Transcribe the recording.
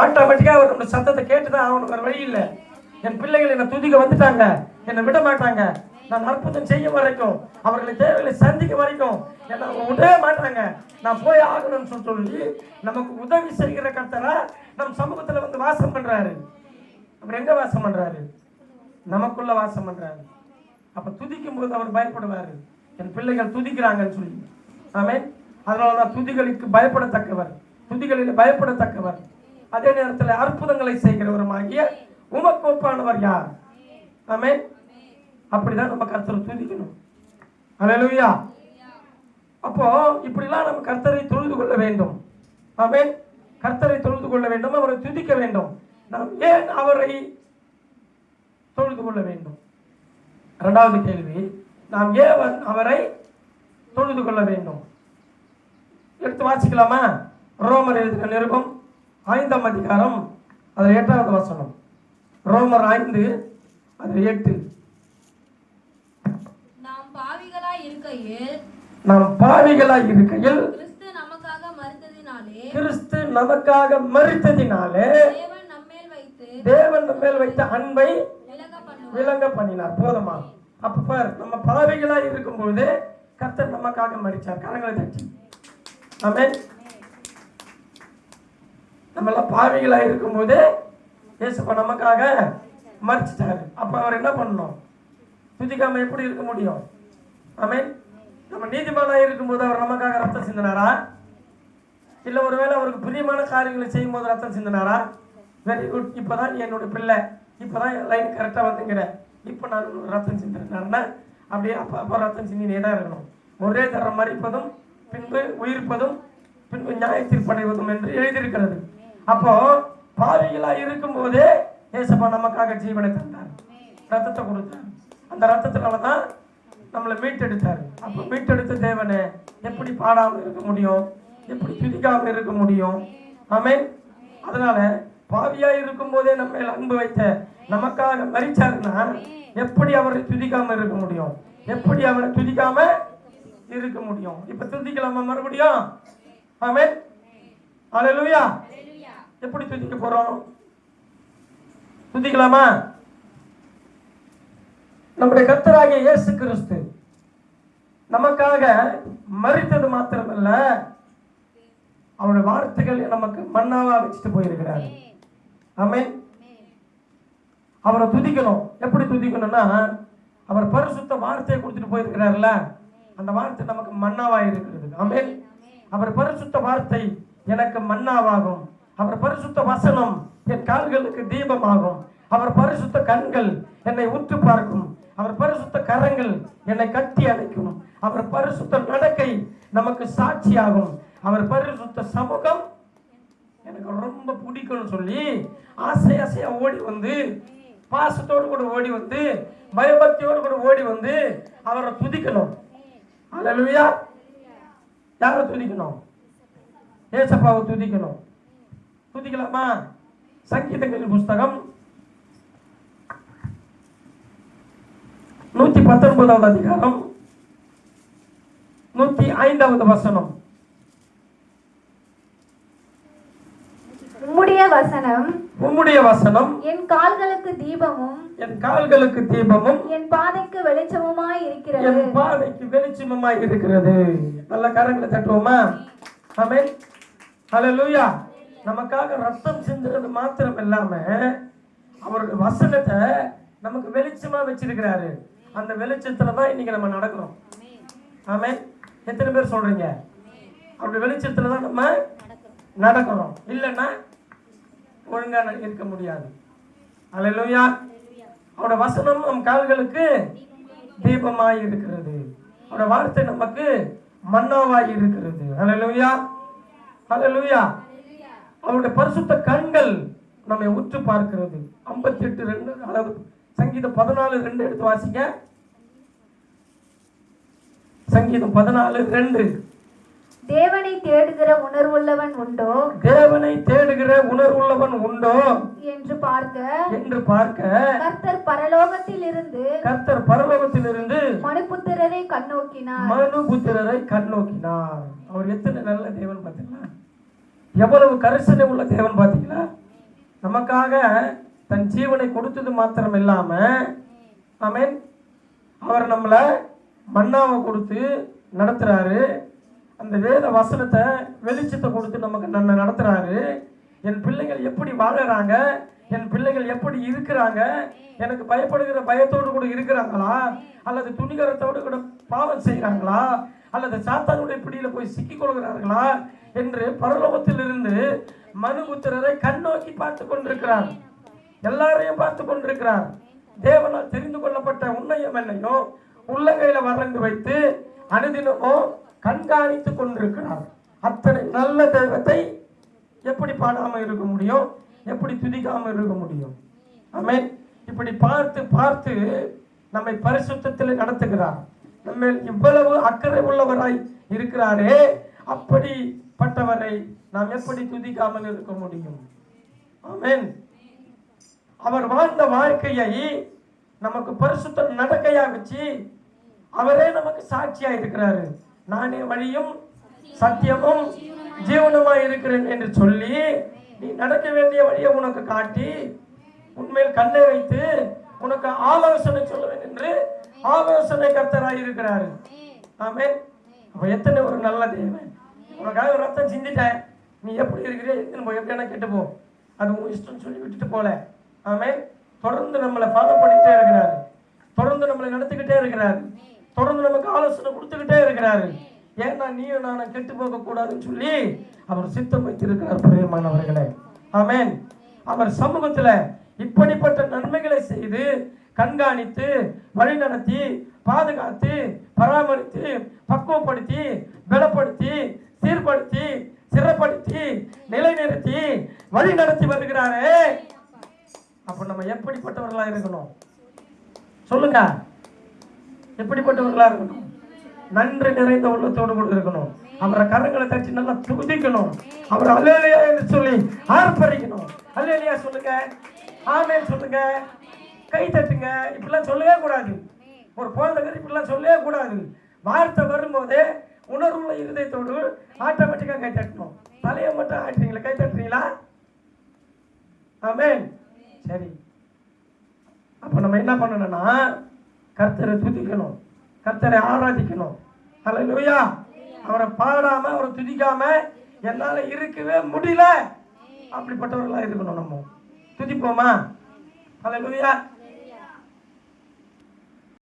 ஆட்டோமேட்டிக்காக அவர் நம்மளோட சத்தத்தை கேட்டு தான் அவனுக்கு வேறு வழி இல்லை. என் பிள்ளைகள் என்னை துதிக்க வந்துட்டாங்க. என்னை விட மாட்டாங்க. நான் அற்புதம் செய்ய வரைக்கும் அவர்களை தேவைகளை சந்திக்க வரைக்கும் என்னை அவங்க விடவே மாட்டாங்க. நான் போய் ஆகணும்னு சொல்லி சொல்லி நமக்கு உதவி செய்கிற கர்த்தரா நம் சமூகத்தில் வந்து வாசம் பண்ணுறாரு அவர் எங்கே வாசம் பண்ணுறாரு நமக்குள்ள வாசம் பண்ணுறாரு அப்போ துதிக்கும் போது அவர் பயப்படுவார். என் பிள்ளைகள் துதிக்கிறாங்கன்னு சொல்லி. ஆமே அதனால தான் துதிகளுக்கு பயப்படத்தக்கவர். துதிகளில் பயப்படத்தக்கவர். அதே நேரத்தில் அற்புதங்களை செய்கிறவருமாகிய உமக்கு ஒப்பானவர் யார்? ஆமே அப்படிதான் நம்ம கர்த்தரை துதிக்கணும். அல்லேலூயா அப்போ இப்படிலாம் நம்ம கர்த்தரை தொழுது கொள்ள வேண்டும். ஆமே கர்த்தரை தொழுது கொள்ள வேண்டும் அவரை துதிக்க வேண்டும். நாம் ஏன் அவரை தொழுது கொள்ள வேண்டும்? இரண்டாவது கேள்வி நாம் ஏன் அவரை தொழுது கொள்ள வேண்டும்? எடுத்து வாசிக்கலாமா? ரோமர் எழுதின நிருபம் ஐந்தாம் அதிகாரம் அதில் எட்டாவது வசனம். ரோமர் ஐந்து அது எட்டு. நாம் பாவிகளாய் இருக்கையில் நாம் பாவிகளாய் இருக்கையில் கிறிஸ்து நமக்காக மறுத்ததினாலே கிறிஸ்து நமக்காக மறித்ததினாலே தேவன் நம்மேல் வைத்து தேவன் நம்ம மேல் வைத்த அன்பை விளங்க பண்ணினார். போதுமா? அப்ப பார் நம்ம பாவிகளாய் இருக்கும்பொழுது கர்த்தர் நமக்காக மறிச்சார் கரங்களை தட்டி. ஆமென். நம்ம எல்லாம் இருக்கும்போது இயேசுப்பா நமக்காக மறிச்சிட்டாரு. அப்போ அவர் என்ன பண்ணணும்? துதிக்காம எப்படி இருக்க முடியும்? ஆமீன். நம்ம நீதிமானாக இருக்கும்போது அவர் நமக்காக ரத்தம் சிந்தினாரா? இல்லை ஒருவேளை அவருக்கு பிரியமான காரியங்களை செய்யும் போது ரத்தம் சிந்தினாரா? வெரி குட் இப்பதான் நீ என்னோட பிள்ளை. இப்போ தான் லைன் கரெக்டாக வந்துங்கிற. இப்போ நான் ரத்தம் சிந்தினாருன்னா அப்படியே அப்போ அப்போ ரத்தம் சிந்தினே தான் இருக்கணும். ஒரே தரம் மறிப்பதும் பின்பு உயிர்ப்பதும் பின்பு நியாய தீர்ப்படைவதும் என்று எழுதியிருக்கிறது. அப்போ பாவிகளா இருக்கும்போதே ஏசப்பா நமக்காக ஜீவனை தந்தார். ரத்தத்தை கொடுத்தார். அந்த ரத்தத்தினால தான் நம்மளை மீட்டெடுத்தார். அப்போ மீட்டெடுத்த தேவனை எப்படி பாடாமல் இருக்க முடியும்? எப்படி துதிக்காமல் இருக்க முடியும்? ஆமே அதனால பாவியா இருக்கும் போதே நம்ம அன்பு வைத்த நமக்காக மறிச்சாருன்னா எப்படி அவரை துதிக்காம இருக்க முடியும்? எப்படி அவரை துதிக்காம இருக்க முடியும்? இப்ப துதிக்கலாமா மறுபடியும்? ஆமே அல்லேலூயா எப்படி துதிக்க போறோம்? துதிக்கலாமா? நம்முடைய கர்த்தராகிய இயேசு கிறிஸ்து நமக்காக மறித்தது மாத்திரமல்ல அவருடைய வார்த்தைகள் நமக்கு மண்ணாவா வச்சுட்டு போயிருக்கிறார். ஆமே அவரை துதிக்கணும். எப்படி துதிக்கணும்னா அவர் பரிசுத்த வார்த்தையை கொடுத்துட்டு போயிருக்கிறார்ல அந்த வார்த்தை நமக்கு மண்ணாவா இருக்கிறது. ஆமே அவர் பரிசுத்த வார்த்தை எனக்கு மன்னாவாகும். அவர் பரிசுத்த வசனம் என் கால்களுக்கு தீபமாகும். அவர் பரிசுத்த கண்கள் என்னை உற்று பார்க்கும். அவர் பரிசுத்த கரங்கள் என்னை கட்டி அணைக்கும். அவர் பரிசுத்த நடக்கை நமக்கு சாட்சியாகும். அவர் பரிசுத்த சமூகம் எனக்கு ரொம்ப பிடிக்கும்னு சொல்லி ஆசை ஆசையா ஓடி வந்து பாசத்தோடு கூட ஓடி வந்து பயபக்தியோடு கூட ஓடி வந்து அவரை துதிக்கணும். அல்லேலூயா யாரை துதிக்கணும்? ஏசப்பாவை துதிக்கணும். துதிக்கலாமா? சங்கீதங்களின் புஸ்தகம். நூத்தி பத்தொன்பதாவது அதிகாரம். நூத்தி ஐந்தாவது வசனம். உம்முடைய வசனம். உம்முடைய வசனம். என் கால்களுக்கு தீபமும். என் கால்களுக்கு தீபமும். என் பாதைக்கு வெளிச்சமுமாய் இருக்கிறது. என் பாதைக்கு வெளிச்சமமாய் இருக்கிறது. நல்ல கரங்களை தட்டுவோமா? ஆமென். ஹalleluya நமக்காக ரத்தம் சிந்துறது மாத்திரம் இல்லாம அவருடைய வசனத்தை நமக்கு வெளிச்சமா வச்சிருக்கிறாரு. அந்த வெளிச்சத்துல தான் இன்னைக்கு நம்ம நடக்கிறோம். ஆமே எத்தனை பேர் சொல்றீங்க? அப்படி வெளிச்சத்துல தான் நம்ம நடக்கிறோம். இல்லைன்னா ஒழுங்கா இருக்க முடியாது. அல்லேலூயா அவரோட வசனம் நம் கால்களுக்கு தீபமாய் இருக்கிறது. அவரோட வார்த்தை நமக்கு மன்னாவாய் இருக்கிறது. அல்லேலூயா அல்லேலூயா அவருடைய பரிசுத்த கண்கள் நம்மை உற்று பார்க்கிறது. ஐம்பத்தி எட்டு ரெண்டு அதாவது சங்கீதம் பதினாலு ரெண்டு எடுத்து வாசிங்க. சங்கீதம் பதினாலு ரெண்டு. தேவனை தேடுகிற உணர்வுள்ளவன் உண்டோ? தேவனை தேடுகிற உணர்வுள்ளவன் உண்டோ? என்று பார்க்க. என்று பார்க்க. கர்த்தர் பரலோகத்தில் இருந்து கர்த்தர் பரலோகத்திலிருந்து மனுபுத்திரரை கண்ணோக்கினார். மனுபுத்திரரை கண்ணோக்கினார். அவர் எத்தனை நல்ல தேவன் பார்த்தீங்களா எவ்வளவு கரிசனை உள்ள தேவன் பார்த்தீங்கன்னா நமக்காக தன் ஜீவனை கொடுத்தது மாத்திரம் இல்லாமல் ஆமீன். அவர் நம்மளை மன்னாவை கொடுத்து நடத்துகிறாரு அந்த வேத வசனத்தை வெளிச்சத்தை கொடுத்து நமக்கு நம்ம நடத்துகிறாரு என் பிள்ளைகள் எப்படி வாழறாங்க? என் பிள்ளைகள் எப்படி இருக்கிறாங்க? எனக்கு பயப்படுகிற பயத்தோடு கூட இருக்கிறாங்களா? அல்லது துணிகரத்தோடு கூட பாவம் செய்கிறாங்களா அல்லது சாத்தானுடைய பிடியில் போய் சிக்கிக் கொள்கிறார்களா என்று பரலோகத்திலிருந்து மனுபுத்திரரை கண்ணோக்கி பார்த்து கொண்டிருக்கிறார். எல்லாரையும் பார்த்து கொண்டிருக்கிறார். தேவனால் தெரிந்து கொள்ளப்பட்ட உன்னையும் என்னையும் உள்ளங்கையில வரைந்து வைத்து அனுதினமும் கண்காணித்து கொண்டிருக்கிறார். அத்தனை நல்ல தெய்வத்தை எப்படி பாடாமல் இருக்க முடியும்? எப்படி துதிக்காமல் இருக்க முடியும்? ஆமென். இப்படி பார்த்து பார்த்து நம்மை பரிசுத்தத்தில் நடத்துகிறார். நம்மேல் இவ்வளவு அக்கறை உள்ளவராய் இருக்கிறாரே அப்படிப்பட்டவரை நாம் எப்படி துதிக்காமல் இருக்க முடியும்? ஆமென். அவர் வாழ்ந்த வாழ்க்கையை நமக்கு பரிசுத்த நடக்கையா வச்சு அவரே நமக்கு சாட்சியா இருக்கிறாரு. நானே வழியும் சத்தியமும் ஜீவனமா இருக்கிறேன் என்று சொல்லி நீ நடக்க வேண்டிய வழியை உனக்கு காட்டி உண்மையில் கண்ணை வைத்து உனக்கு ஆலோசனை சொல்லுவேன் என்று ஆலோசனை கர்த்தராய் இருக்கிறாரு. ஆமென். அப்ப எத்தனை ஒரு நல்ல தேவன். உனக்காக ரத்தம் சிந்திட்டேன். நீ எப்படி இருக்கிறே எத்தனை போய் எப்படியான கெட்டு போ அது உன் இஷ்டம் சொல்லி விட்டுட்டு போல. ஆமென். தொடர்ந்து நம்மளை ஃபாலோ பண்ணிட்டே இருக்கிறாரு. தொடர்ந்து நம்மளை நடத்திக்கிட்டே இருக்கிறாரு. தொடர்ந்து நமக்கு ஆலோசனை கொடுத்துக்கிட்டே இருக்கிறாரு. ஏன்னா நீயும் நானும் கெட்டு போக கூடாதுன்னு சொல்லி அவர் சித்தம் வைத்திருக்கிறார் பிரியமானவர்களே. ஆமென். அவர் சமூகத்துல இப்படிப்பட்ட நன்மைகளை செய்து கண்காணித்து வழிநடத்தி பாதுகாத்து பராமரித்து பக்குவப்படுத்தி பலப்படுத்தி சீர்படுத்தி சிறப்படுத்தி நிலைநிறுத்தி வழி நடத்தி வருகிறாரே. அப்ப நம்ம எப்படிப்பட்டவர்களா இருக்கணும்? சொல்லுங்க. எப்படிப்பட்டவர்களா இருக்கணும்? நன்றி நிறைந்த உள்ளத்தோடு கூட இருக்கணும். அவரை கரங்களை தச்சு நல்லா துதிக்கணும். அவரை அலேலியா என்று சொல்லி ஆர்ப்பரிக்கணும். அலேலியா சொல்லுங்க. ஆமே சொல்லுங்க. கை தட்டுங்க இப்படிலாம் சொல்லவே கூடாது. ஒரு குழந்தைங்க இப்படிலாம் சொல்லவே கூடாது. வார்த்தை வரும்போதே உணர்வுள்ள இருதயத்தோடு ஆட்டோமேட்டிக்காக கை தட்டணும். தலையை மட்டும் ஆட்டுறீங்களா? கை தட்டுறீங்களா? ஆமே சரி. அப்போ நம்ம என்ன பண்ணணும்னா கர்த்தரை துதிக்கணும். கர்த்தரை ஆராதிக்கணும். அல்லேலூயா அவரை பாடாம அவரை துதிக்காம என்னால இருக்கவே முடியல. அப்படிப்பட்டவர்களா இருக்கணும் நம்ம. துதிப்போமா? அல்லேலூயா